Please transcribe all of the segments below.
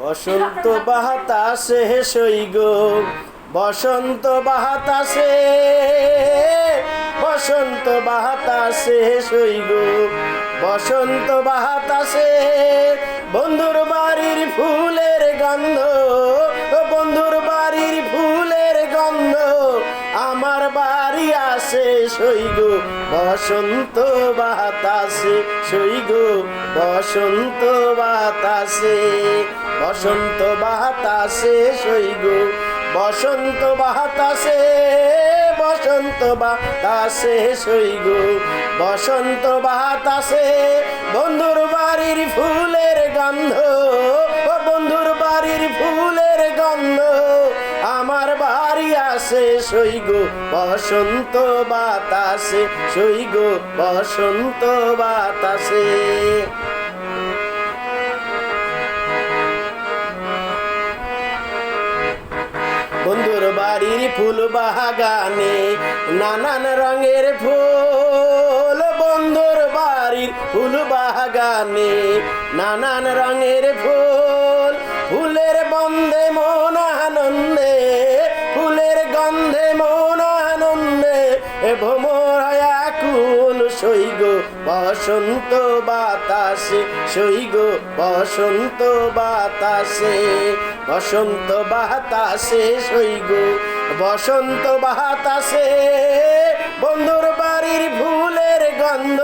বসন্ত বাহাতাসে বাতাসে গো, বসন্ত বাহাতাসে বসন্ত বাহাতাসে বাতাসে গো, বসন্ত বাহাতাসে বন্ধুর বাড়ির ফুলের গন্ধ বাড়ি আসে সইগ বসন্ত বাতাসে সইগ বসন্ত বাতাসে বসন্ত বাতাসে সইগ বসন্ত বাতাসে বসন্ত বাতাসে সইগ বসন্ত বাতাসে। বন্ধুর বাড়ির ফুলের গন্ধ, ও বন্ধুর বাড়ির ফুলের বাড়ি আসে সইগ বসন্ত বাতাসে সইগ বসন্ত বাতাসে। বন্ধুর বাড়ির ফুল বাগানে নানান রঙের ফুল, বন্ধুর বাড়ির ফুল বাগানে নানান রঙের ফুল গন্ধে মন আনন্দে এ সইগ বসন্ত বাতাসে, সৈগ, বসন্ত বাতাসে বসন্ত বাতাসে সৈগ, বসন্ত বাতাসে। বন্ধুর বাড়ির ফুলের গন্ধ,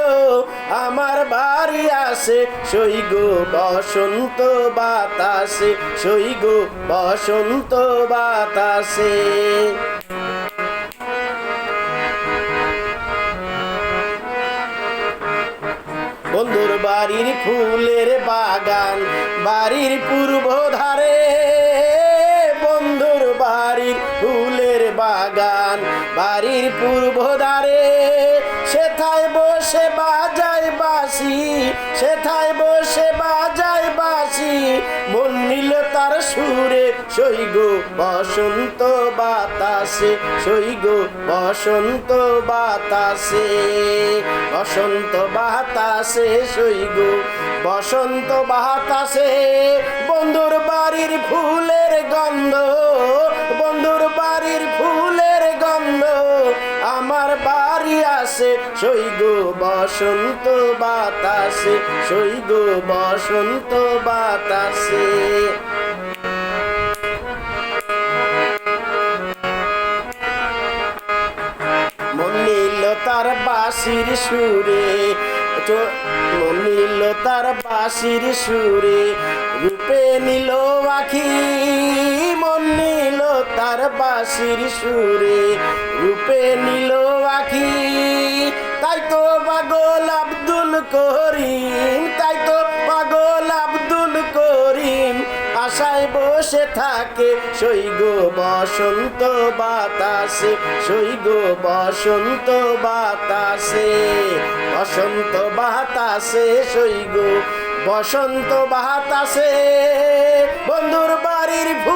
আমার বাড়ি আসে সইগ বসন্ত বাতাসে সইগ বসন্ত বাতাসে। বন্ধুর বাড়ির ফুলের বাগান, বাড়ির পূর্ব ধারে, বন্ধুর বাড়ির ফুলের বাগান, বাড়ির পূর্ব ধারে সেথায় বসে বাজায় বাসি সেথায় বসে বাজায় বাসি মন নিল তার সুরে সইগ বসন্ত বাতাসে সইগ বসন্ত বাতাসে। বসন্ত বাতাসে সইগ বসন্ত বাতাসে। বন্ধুর বাড়ির ফুলের গন্ধ সইগ বসন্ত বাতাসে সইগ বসন্ত বাতাসে। তার বাসির সুরে মনিল তার বাসির সুরে, রূপে নিল আখি। মনিল তার বাসির সুরে, রূপে নিল আখি। তাই তো পাগল আব্দুল করিম, তাই তো পাগল আব্দুল করিম। আশায় বসে থাকে সৈগ বসন্ত বাতাসে সৈগ বসন্ত বাতাসে। বসন্ত বাতাসে সৈগ বসন্ত বাতাসে। বন্ধুর বাড়ির ফুলের